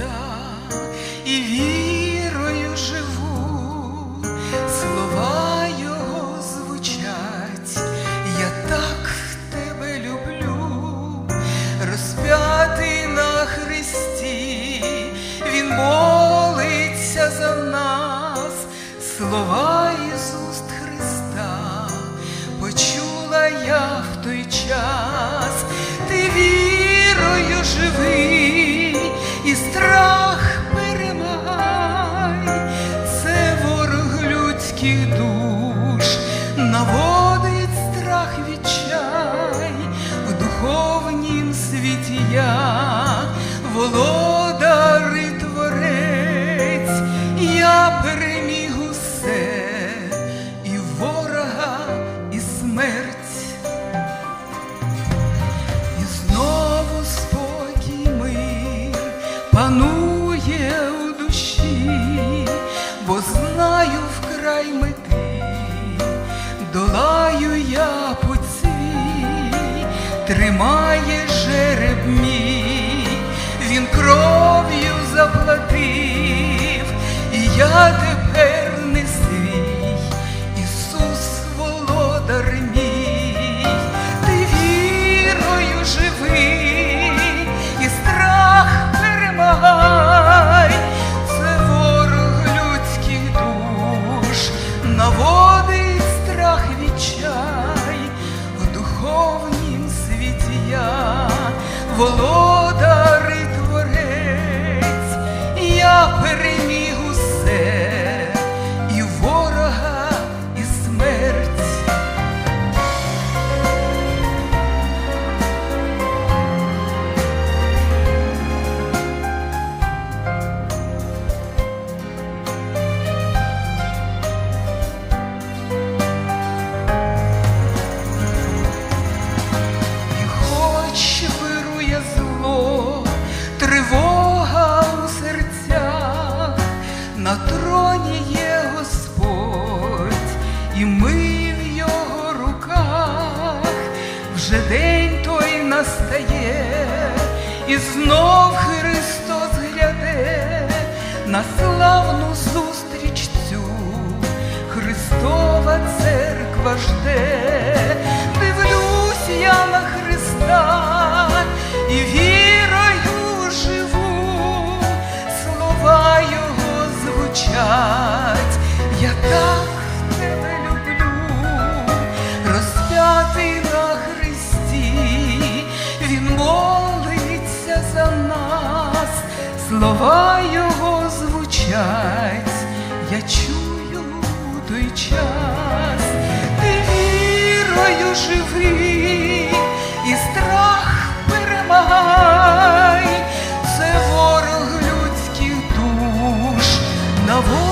свята і вірою живу, слова його звучать, я так тебе люблю, розп'ятий на Христі, Він молиться за нас, слова Ісуст Христа, почула я в той час. Людських душ, наводить страх відчай, в духовнім світі я, володар і творець, я переміг усе, і ворога, і смерть. І знову спокій мир панує тримає жереб мій, він кров'ю заплатив, володар і ми в його руках, вже день той настає, і знов Христос гляде на славну зустріч цю. Христова церква жде, слова Його звучать, я чую той час, ти вірою живий, і страх перемагай, це ворог людських душ, наводить